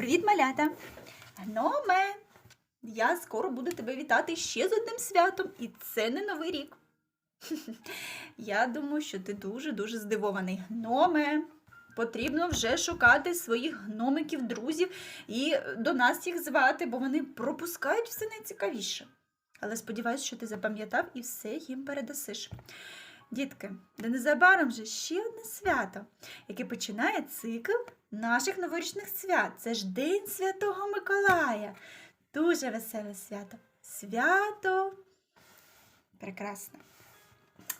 Привіт, малята! Гноме! Я скоро буду тебе вітати ще з одним святом, і це не новий рік. Я думаю, що ти дуже-дуже здивований. Гноме! Потрібно вже шукати своїх гномиків, друзів і до нас їх звати, бо вони пропускають все найцікавіше. Але сподіваюся, що ти запам'ятав і все їм передасиш. Дітки, де незабаром вже ще одне свято, яке починає цикл наших новорічних свят. Це ж День Святого Миколая. Дуже веселе свято. Свято прекрасне.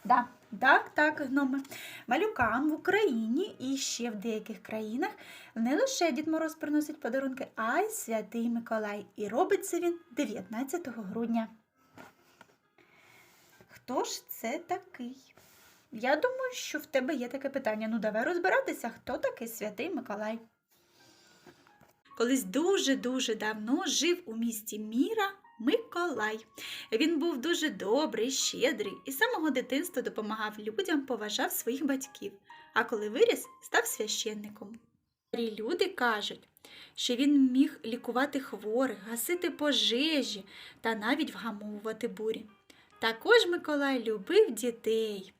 Да, так, так, гноми. Малюкам в Україні і ще в деяких країнах не лише Дід Мороз приносить подарунки, а й Святий Миколай. І робить це він 19 грудня. Хто ж це такий? Я думаю, що в тебе є таке питання. Ну, давай розбиратися, хто такий святий Миколай. Колись дуже-дуже давно жив у місті Міра Миколай. Він був дуже добрий, щедрий і з самого дитинства допомагав людям, поважав своїх батьків. А коли виріс, став священником. Старі люди кажуть, що він міг лікувати хворих, гасити пожежі та навіть вгамовувати бурі. Також Миколай любив дітей.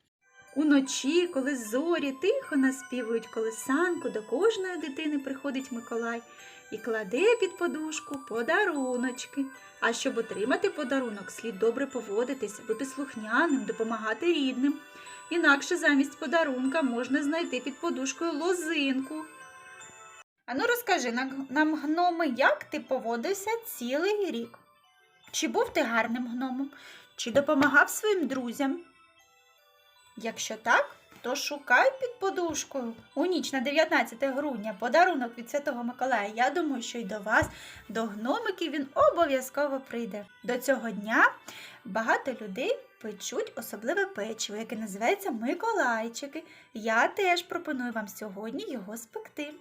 Уночі, коли зорі тихо наспівують колесанку, до кожної дитини приходить Миколай і кладе під подушку подаруночки. А щоб отримати подарунок, слід добре поводитись, бути слухняним, допомагати рідним. Інакше замість подарунка можна знайти під подушкою лозинку. Ану розкажи нам- гноми, як ти поводився цілий рік? Чи був ти гарним гномом? Чи допомагав своїм друзям? Якщо так, то шукай під подушкою у ніч на 19 грудня подарунок від Святого Миколая. Я думаю, що й до вас, до гномиків, він обов'язково прийде. До цього дня багато людей печуть особливе печиво, яке називається Миколайчики. Я теж пропоную вам сьогодні його спекти.